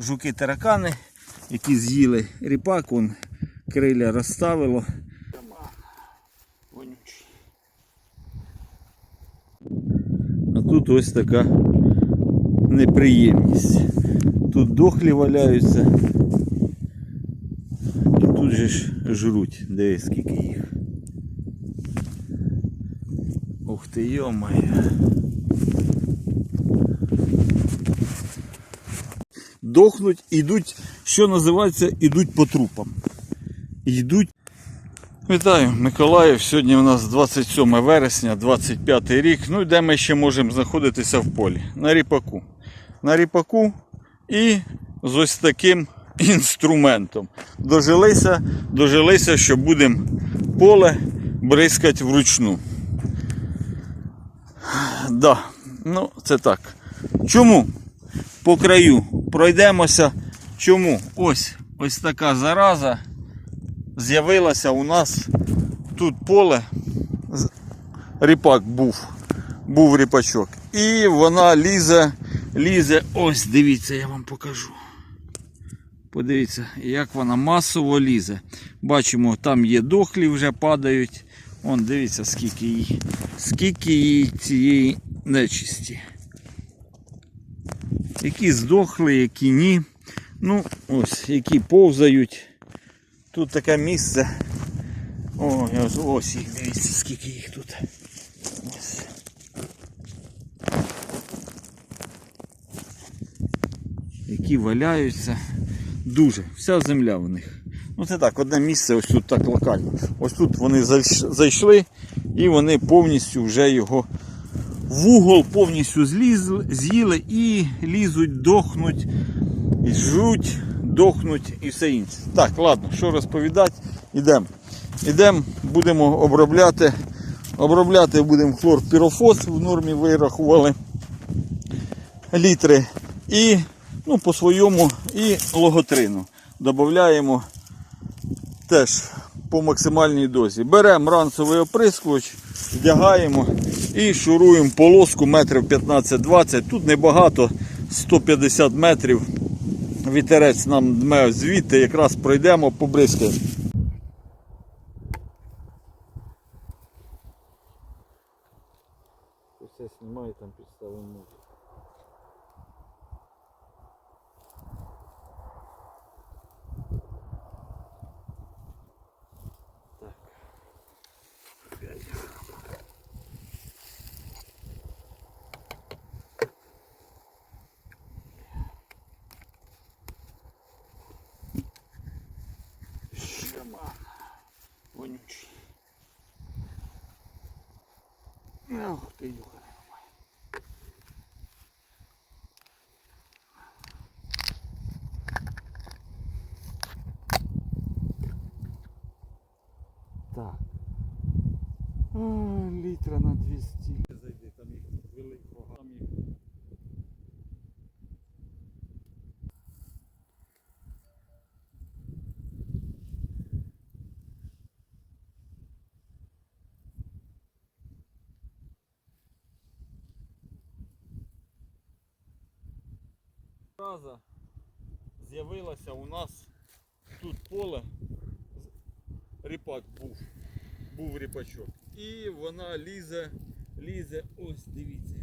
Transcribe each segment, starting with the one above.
жуки-таракани, які з'їли ріпак, он криля розставило. А тут ось така неприємність. Тут дохлі валяються. І тут же ж жруть. Дивись, скільки їх. Ух ти, йо-моє. Дохнуть, ідуть, що називається, ідуть по трупам. Йдуть. Вітаю, Миколаїв. Сьогодні у нас 27 вересня, 25 рік. Ну і де ми ще можемо знаходитися в полі? На ріпаку. На ріпаку і з ось таким інструментом. Дожилися, дожилися, що будемо поле бризкати вручну. Да, ну це так. Чому? По краю пройдемося. Чому? Ось ось така зараза з'явилася у нас тут поле. Ріпак був. Був ріпачок. І вона лізе, лізе. Ось, дивіться, я вам покажу. Подивіться, як вона масово лізе. Бачимо, там є дохлі, вже падають. Вон, дивіться, скільки їй, скільки їй цієї нечисті. Які здохли, які ні. Ну, ось, які повзають. Тут таке місце. О, ось, ось їх, дивіться, скільки їх тут. Ось. Які валяються. Дуже. Вся земля в них. Ну це так, одне місце ось тут так локально. Ось тут вони зайшли і вони повністю вже його в угол повністю злізли, з'їли і лізуть, дохнуть, і жруть, дохнуть і все інше. Так, ладно, що розповідати, ідемо. Ідемо, будемо обробляти. Обробляти будемо хлорпірофос, в нормі вирахували літри. І ну, по своєму і логотрину. Додаємо теж по максимальній дозі. Беремо ранцевий оприскувач, вдягаємо і шуруємо полоску метрів 15-20. Тут небагато, 150 метрів. Вітерець нам дме звідти, якраз пройдемо, побризкаємо. Все знімаю, там підставимо літра на 200. Зайди, там їх велико, там їх. Раза з'явилася у нас тут поле. Ріпак був. Був ріпачок. І вона лізе, лізе, ось дивіться.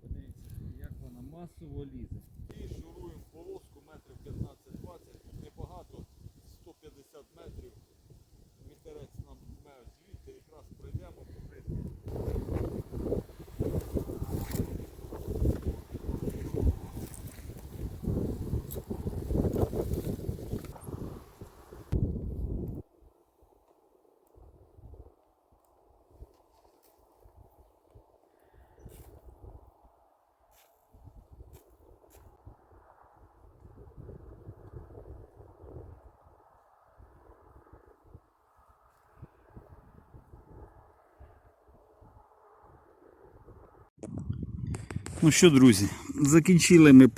Подивіться, як вона масово лізе. І шуруємо полоску метрів 15-20, тут небагато, 150 метрів. Вітерець нам дме звідти, якраз пройдемо покрити. Ну що, друзі, закінчили ми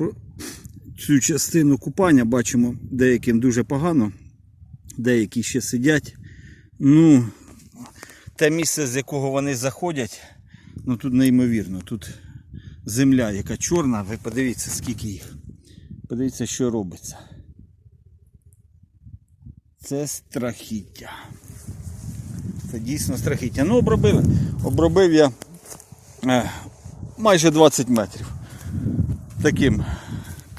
цю частину купання. Бачимо, деяким дуже погано, деякі ще сидять. Ну, те місце, з якого вони заходять, ну тут неймовірно. Тут земля, яка чорна, ви подивіться, скільки їх. Подивіться, що робиться. Це страхіття. Це дійсно страхіття. Ну, обробили. Обробив я е, майже 20 метрів. Таким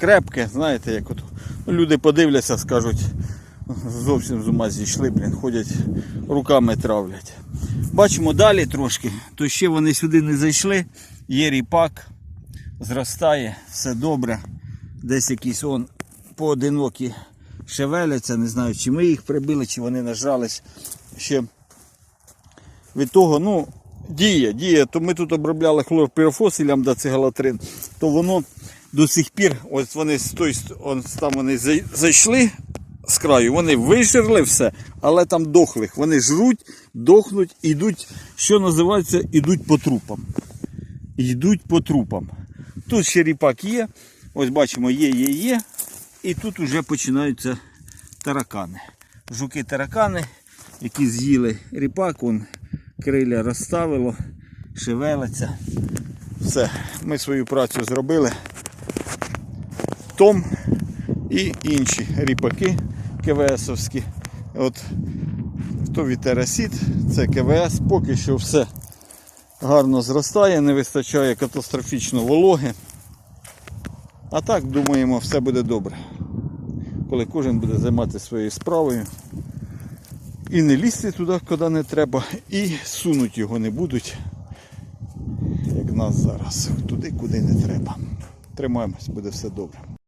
крепке, знаєте, як от ну, люди подивляться, скажуть, зовсім з ума зійшли, блін, ходять, руками травлять. Бачимо далі трошки, то ще вони сюди не зайшли. Є ріпак, зростає, все добре. Десь якісь он поодинокі шевеляться, не знаю, чи ми їх прибили, чи вони нажрались ще від того, ну, діє, діє, то ми тут обробляли хлорпірофос і лямдацигелатрин, то воно до сих пір, ось вони з той, он, там вони зайшли з краю, вони вижерли все, але там дохлих. Вони жруть, дохнуть, ідуть, що називається, ідуть по трупам. Йдуть по трупам. Тут ще ріпак є, ось бачимо, є, є, є. І тут вже починаються таракани. Жуки-таракани, які з'їли ріпак, он криля розставило, шевелиться. Все, ми свою працю зробили. Том і інші ріпаки КВСовські. От то вітерасід, це КВС, поки що все гарно зростає, не вистачає катастрофічно вологи. А так, думаємо, все буде добре. Коли кожен буде займатися своєю справою. І не лізти туди, куди не треба, і сунуть його не будуть, як нас зараз, туди, куди не треба. Тримаємось, буде все добре.